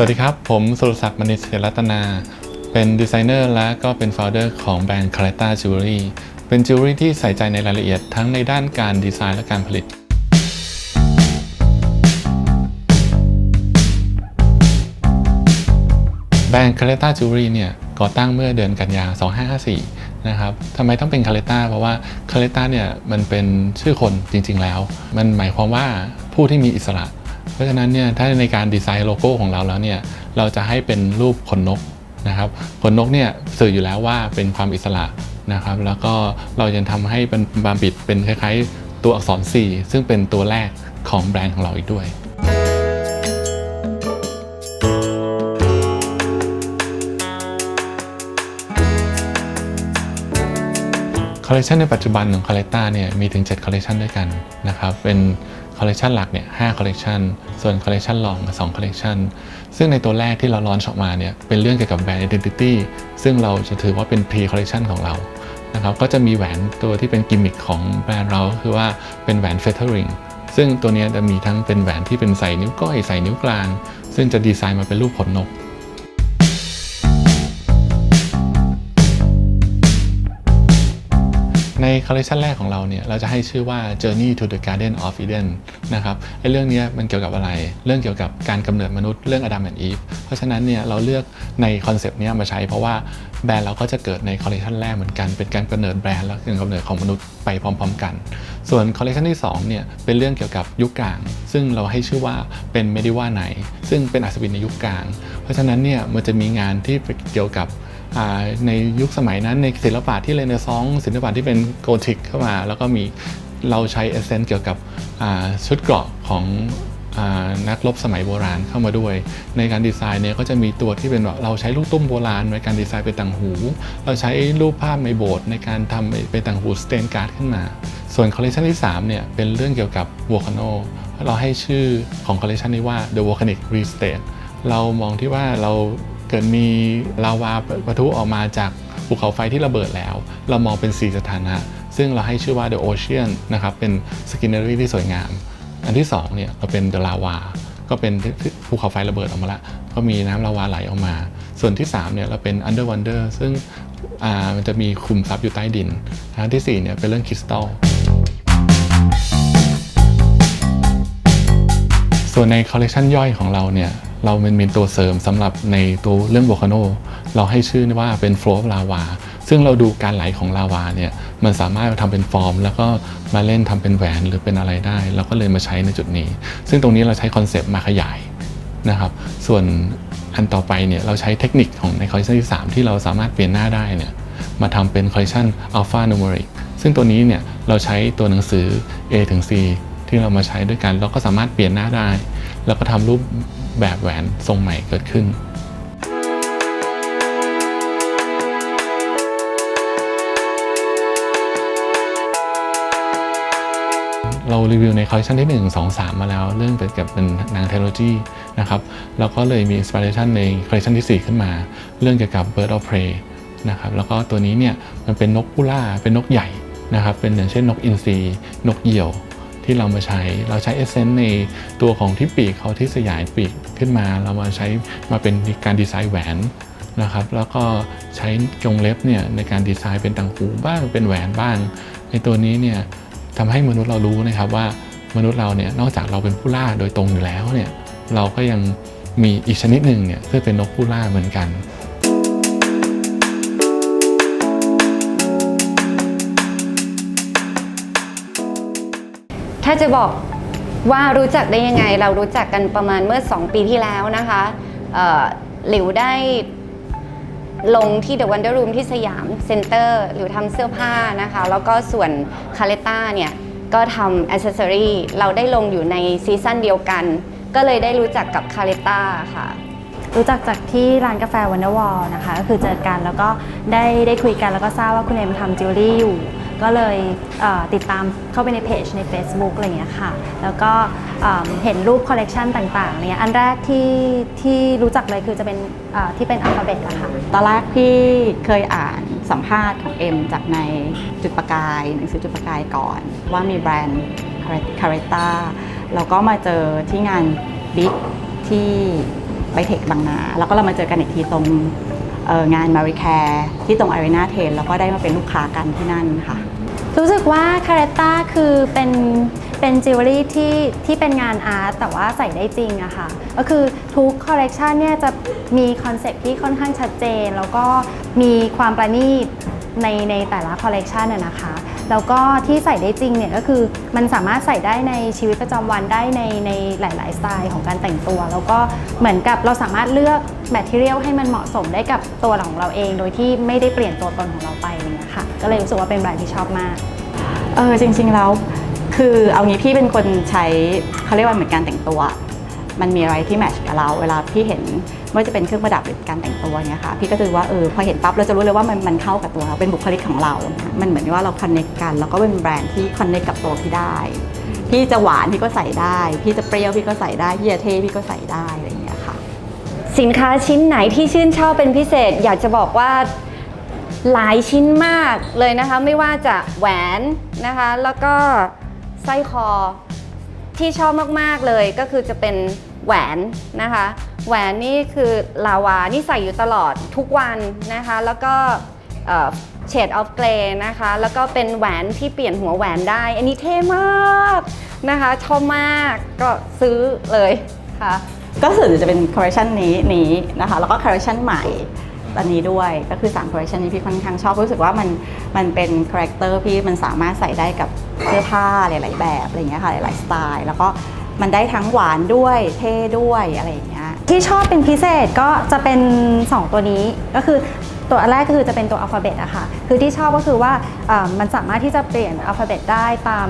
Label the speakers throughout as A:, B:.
A: สวัสดีครับ ผมสุรศักดิ์มณิษฐ์รัตนา เป็นดีไซเนอร์และก็เป็น f ฟ u เดอร์ของแบรนด์ c a r e t a Jewelry เป็นจิวเวลรี่ที่ใส่ใจในรายละเอียดทั้งในด้านการดีไซน์และการผลิต แบรนด์ c a r e t a Jewelry เนี่ยก่อตั้งเมื่อเดือนกันยา 2554 นะครับทำไมต้องเป็น c a r e t a เพราะว่า c a r e t a เนี่ยมันเป็นชื่อคนจริงๆแล้ว มันหมายความว่าผู้ที่มีอิสระ เพราะฉะนั้นเนี่ยถ้าในการดีไซน์โลโก้ของเราแล้วเนี่ยเราจะให้เป็นรูปขนนกนะครับขนนกเนี่ยสื่ออยู่แล้วว่าเป็นความอิสระนะครับ แล้วก็เรายังทำให้เป็นบาบิดเป็นคล้ายๆ ตัวอักษร C ซึ่งเป็นตัวแรกของแบรนด์ของเราอีกด้วยคอลเลคชันในปัจจุบันของคาเลต้าเนี่ยมีถึง 7 คอลเลคชันด้วยกันนะครับเป็น คอลเลคชันหลักเนี่ย5คอลเลคชันส่วนคอลเลคชันรอง2คอลเลคชันซึ่งในตัวแรกที่เราลอนชออกมาเนี่ยเป็นเรื่องเกี่ยวกับแบรนด์ identity ซึ่งเราจะถือว่าเป็น pre collection ของเรานะครับก็จะมีแหวนตัวที่เป็นกิมมิคของแบรนด์เราคือว่าเป็นแหวนเฟเธอริงซึ่งตัวนี้จะมีทั้งเป็นแหวนที่เป็นใส่นิ้วก้อยใส่นิ้วกลาง ซึ่งจะดีไซน์มาเป็นรูปขนนก ในคอลเลคชันแรกของเราเนี่ยเราจะให้ชื่อว่า Journey to the Garden of Eden นะครับไอ้เรื่องนี้มันเกี่ยวกับอะไร เรื่องเกี่ยวกับการกำเนิดมนุษย์เรื่องอดัมแอนด์อีฟเพราะฉะนั้นเนี่ยเราเลือกในคอนเซปต์เนี้ยมาใช้เพราะว่าแบรนด์เราก็จะเกิดในคอลเลคชันแรกเหมือนกันเป็นการกำเนิดแบรนด์และการกำเนิดของมนุษย์ไปพร้อม ๆ กัน ส่วนคอลเลคชันที่2เนี่ยเป็นเรื่องเกี่ยวกับยุคกลาง ซึ่งเราให้ชื่อว่าเป็นเมดิว่าไนซึ่งเป็นอัศวินในยุคกลาง เพราะฉะนั้นเนี่ยมันจะมีงานที่เกี่ยวกับ ในยุคสมัยนั้นในศิลปะที่เรเนซองส์ศิลปะที่เป็นโกธิกเข้ามา แล้วก็มีเราใช้เอเซนต์เกี่ยวกับชุดเกราะของอนักรบสมัยโบราณเข้ามาด้วย ในการดีไซน์เนี่ยก็จะมีตัวที่เป็นแบบเราใช้ลูกตุ้มโบราณในการดีไซน์เป็นต่างหู เราใช้รูปภาพในโบสถ์ในการทำเป็นต่างหูสเตนการ์ดขึ้นมา ส่วนคอลเลคชันที่3เนี่ยเป็นเรื่องเกี่ยวกับวอลคาโนเราให้ชื่อของคอลเลคชันนี้ว่า The Volcanic Restate เรามองที่ว่าเรา เกิดมีลาวาปะทุออกมาจากภูเขาไฟที่ระเบิดแล้ว เรามองเป็นสีสถานะ ซึ่งเราให้ชื่อว่า The Ocean นะครับ เป็นสกินเนอรี่ที่สวยงาม อันที่2เนี่ยเราเป็น The Lava ก็เป็นภูเขาไฟระเบิดออกมาละก็มีน้ำลาวาไหลออกมา ส่วนที่3เนี่ยเราเป็น Under Wonder ซึ่งอ่ามันจะมีคุมทรัพย์อยู่ใต้ดินอันที่4เนี่ยเป็นเรื่องคริสตัลส่วนในคอลเลคชันย่อยของเราเนี่ย เรามันมีตัวเสริมสำหรับในตัวเรื่องโวคาโนเราให้ชื่อว่าเป็น flow of lava ซึ่งเราดูการไหลของลาวาเนี่ยมันสามารถทำเป็นฟอร์ม แล้วก็มาเล่นทำเป็นแหวนหรือเป็นอะไรได้ เราก็เลยมาใช้ในจุดนี้ ซึ่งตรงนี้เราใช้คอนเซปต์มาขยายนะครับ ส่วนอันต่อไปเนี่ยเราใช้เทคนิคของในคอลเลคชันที่3ที่เราสามารถเปลี่ยนหน้าได้เนี่ยมาทำเป็นคอลเลคชัน alpha numeric ซึ่งตัวนี้เนี่ยเราใช้ตัวหนังสือ A ถึง C ที่เรามาใช้ด้วยกัน เราก็สามารถเปลี่ยนหน้าได้ แล้วก็ทำรูปแบบแหวนทรงใหม่เกิดขึ้นเรารีวิวในคอลเลคชันที่ 1 2 3 มาแล้ว เรื่องเป็นกับเป็นนางเทคโนโลยีนะครับแล้วก็เลยมีอินสปิเรชันในคอลเลคชันที่ 4 ขึ้นมา เรื่องเกี่ยวกับ Bird of Prey นะครับแล้วก็ตัวนี้เนี่ยมันเป็นนกผู้ล่าเป็นนกใหญ่นะครับเป็นอย่างเช่นนกอินทรีนกเหยี่ยว ที่เรามาใช้ เราใช้เอเซนต์ในตัวของที่ปีกเขาที่สยายปีกขึ้นมา เรามาใช้มาเป็นการดีไซน์แหวนนะครับ แล้วก็ใช้จงเล็บเนี่ยในการดีไซน์เป็นต่างหูบ้างเป็นแหวนบ้าง ในตัวนี้เนี่ยทำให้มนุษย์เรารู้นะครับว่ามนุษย์เราเนี่ยนอกจากเราเป็นผู้ล่าโดยตรงอยู่แล้วเนี่ยเราก็ยังมีอีกชนิดหนึ่งเนี่ยซึ่งเป็นนกผู้ล่าเหมือนกัน
B: ถ้าจะบอกว่ารู้จักได้ยังไง เรารู้จักกันประมาณเมื่อ 2 ปีที่แล้วนะคะหลิวได้ลงที่ The Wonder Room ที่สยามเซ็นเตอร์หลิวทำเสื้อผ้านะคะ แล้วก็ส่วนคาเลต้าเนี่ยก็ทำอ c เซสซอรีเราได้ลงอยู่ในซีซั่นเดียวกัน ก็เลยได้รู้จักกับคาเลต้าค่ะ
C: รู้จักจากที่ร้านกาแฟวันเดอร์วอลนะคะ ก็คือเจอกันแล้วก็ได้ได้คุยกันแล้วก็ทราบว่าคุณเอ็มทำจิวเวลรี่อยู่ ก็เลยเติดตามเข้าไปในเพจใน Facebook อะไรเงี้ยค่ะ แล้วก็เเห็นรูปคอลเลกชันต่างๆเนี่ยอันแรกที่ที่รู้จักเลยคือจะเป็นที่เป็นอัลฟาเบตอะค่ะ
D: ตอนแรกพี่เคยอ่านสัมภาษณ์ของเอ็มจากในจุดประกายหนังสือจุดประกายก่อน ว่ามีแบรนด์คาเรต้าแล้วก็มาเจอที่งานบิ๊กที่ไบเทคบางนา แล้วก็เรามาเจอกันอีกทีตรงงานมาริแคร์ที่ตรงอารีนาเทนแล้วก็ได้มาเป็นลูกค้ากันที่นั่นค่ะ
C: รู้สึกว่าคาเรต้าคือเป็นเป็นจิวเวลรี่ที่ที่เป็นงานอาร์ตแต่ว่าใส่ได้จริงอะค่ะก็คือทุกคอลเลกชันเนี่ยจะมีคอนเซ็ปต์ที่ค่อนข้างชัดเจน แล้วก็มีความประณีตในในแต่ละคอลเลกชันอะนะคะ แล้วก็ที่ใส่ได้จริงเนี่ยก็คือมันสามารถใส่ได้ในชีวิตประจำวันได้ในในหลาย ๆ สไตล์ของการแต่งตัว แล้วก็เหมือนกับเราสามารถเลือกแมทเทียลให้มันเหมาะสมได้กับตัวของเราเอง โดยที่ไม่ได้เปลี่ยนตัวตนของเราไปเงี้ยค่ะก็เลยรู้สึกว่าเป็นแบรนด์ที่ชอบมาก
D: เออจริง ๆ แล้วคือเอางี้พี่เป็นคนใช้เขาเรียกว่าเหมือนการแต่งตัว มันมีอะไรที่แมทช์กับเราเวลาพี่เห็นไม่ว่าจะเป็นเครื่องประดับหรือการแต่งตัวเนี่ยค่ะพี่ก็จะรู้ว่าเออพอเห็นปั๊บเราจะรู้เลยว่ามันมันเข้ากับตัวเราเป็นบุคลิกของเรา มันเหมือนว่าเราคอนเนคกัน แล้วก็เป็นแบรนด์ที่คอนเนคกับตัวพี่ได้พี่จะหวานพี่ก็ใส่ได้ พี่จะเปรี้ยวพี่ก็ใส่ได้พี่จะเท่พี่ก็ใส่ได้อะไรอย่างเงี้ยค่ะ
B: สินค้าชิ้นไหนที่ชื่นชอบเป็นพิเศษ อยากจะบอกว่าหลายชิ้นมากเลยนะคะ ไม่ว่าจะแหวนนะคะ แล้วก็สร้อยคอที่ชอบมาก ๆ เลยก็คือจะเป็น แหวนนะคะ แหวนนี่คือลาวานี่ใส่อยู่ตลอดทุกวันนะคะ แล้วก็เชดออฟเกรย์นะคะ แล้วก็เป็นแหวนที่เปลี่ยนหัวแหวนได้ อันนี้เท่มากนะคะ ชอบมากก็ซื้อเลยค่ะ
D: ก็ส่วนจะเป็นคอลเลคชันนี้นี้นะคะ แล้วก็คอลเลคชันใหม่ตอนนี้ด้วยก็คือ3คอลเลคชันนี้พี่ค่อนข้างชอบรู้สึกว่ามันมันเป็นคาแรคเตอร์พี่มันสามารถใส่ได้กับเสื้อผ้าหลาย ๆ แบบอะไรเงี้ยค่ะหลาย ๆ สไตล์ แล้วก็ มันได้ทั้งหวานด้วยเท่ด้วยอะไรอย่างเงี้ย
C: ที่ชอบเป็นพิเศษก็จะเป็น 2 ตัวนี้ก็คือตัวแรกก็คือจะเป็นตัวอัลฟาเบตอะค่ะ คือที่ชอบก็คือว่ามันสามารถที่จะเปลี่ยนอัลฟาเบตได้ตาม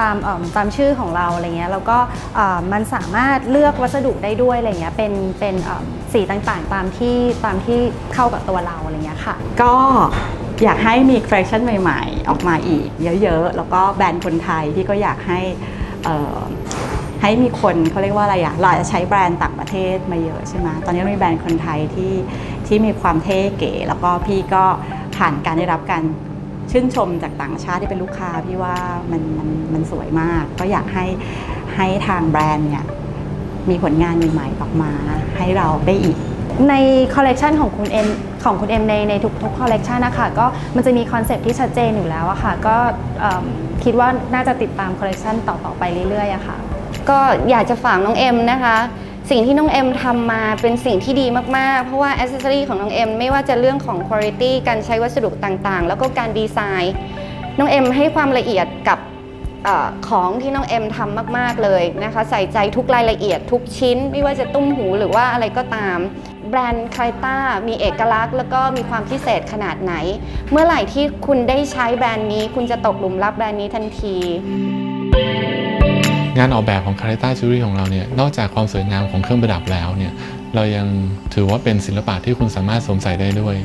C: ตามตามชื่อของเราอะไรเงี้ย แล้วก็มันสามารถเลือกวัสดุได้ด้วยอะไรเงี้ย เป็นเป็นสีต่างๆ ตามที่ตามที่เข้ากับตัวเราอะไรเงี้ยค่ะ
D: ก็อยากให้มีคอลเลคชันใหม่ ๆ ออกมาอีก เยอะๆ แล้วก็แบรนด์คนไทยพี่ก็อยากให้อ่อ ให้มีคนเขาเรียกว่าอะไรอะเราอาจจะใช้แบรนด์ต่างประเทศมาเยอะใช่ไหมตอนนี้เรามีแบรนด์คนไทยที่ที่มีความเท่เก๋ แล้วก็พี่ก็ผ่านการได้รับการชื่นชมจากต่างชาติที่เป็นลูกค้าพี่ว่ามันมันมันสวยมาก ก็อยากให้ให้ทางแบรนด์เนี่ยมีผลงานใหม่ๆออกมาให้เราได้อีก
C: ในคอลเลกชันของคุณเอ็มของคุณเอ็มในในทุกทุกคอลเลกชันนะคะก็มันจะมีคอนเซปต์ที่ชัดเจนอยู่แล้วอะค่ะก็คิดว่าน่าจะติดตามคอลเลกชันต่อๆไปเรื่อยๆอะค่ะ
B: ก็อยากจะฝากน้องเอ็มนะคะ สิ่งที่น้องเอ็มทำมาเป็นสิ่งที่ดีมากๆ เพราะว่าอ c เซสซอรีของน้องเอ็มไม่ว่าจะเรื่องของคุณภาพการใช้วัสดุต่างๆ แล้วก็การดีไซน์ น้องเอ็มให้ความละเอียดกับออของที่น้องเอ็มทำมากๆเลยนะคะ ใส่ใจทุกรายละเอียดทุกชิ้น ไม่ว่าจะตุ้มหูหรือว่าอะไรก็ตาม แบรนด์คาต้ามีเอกลักษณ์ แล้วก็มีความพิเศษขนาดไหน เมื่อไหร่ที่คุณได้ใช้แบรนด์นี้ คุณจะตกหลุมรักแบรนด์นี้ทันที
A: กานออกแบบของ c a r e t a Jewelry ของเราเนี่ยนอกจากความสวยงามของเครื่องประดับแล้วเนี่ยเรายังถือว่าเป็นศิลปะที่คุณสามารถสวมใส่ได้ด้วย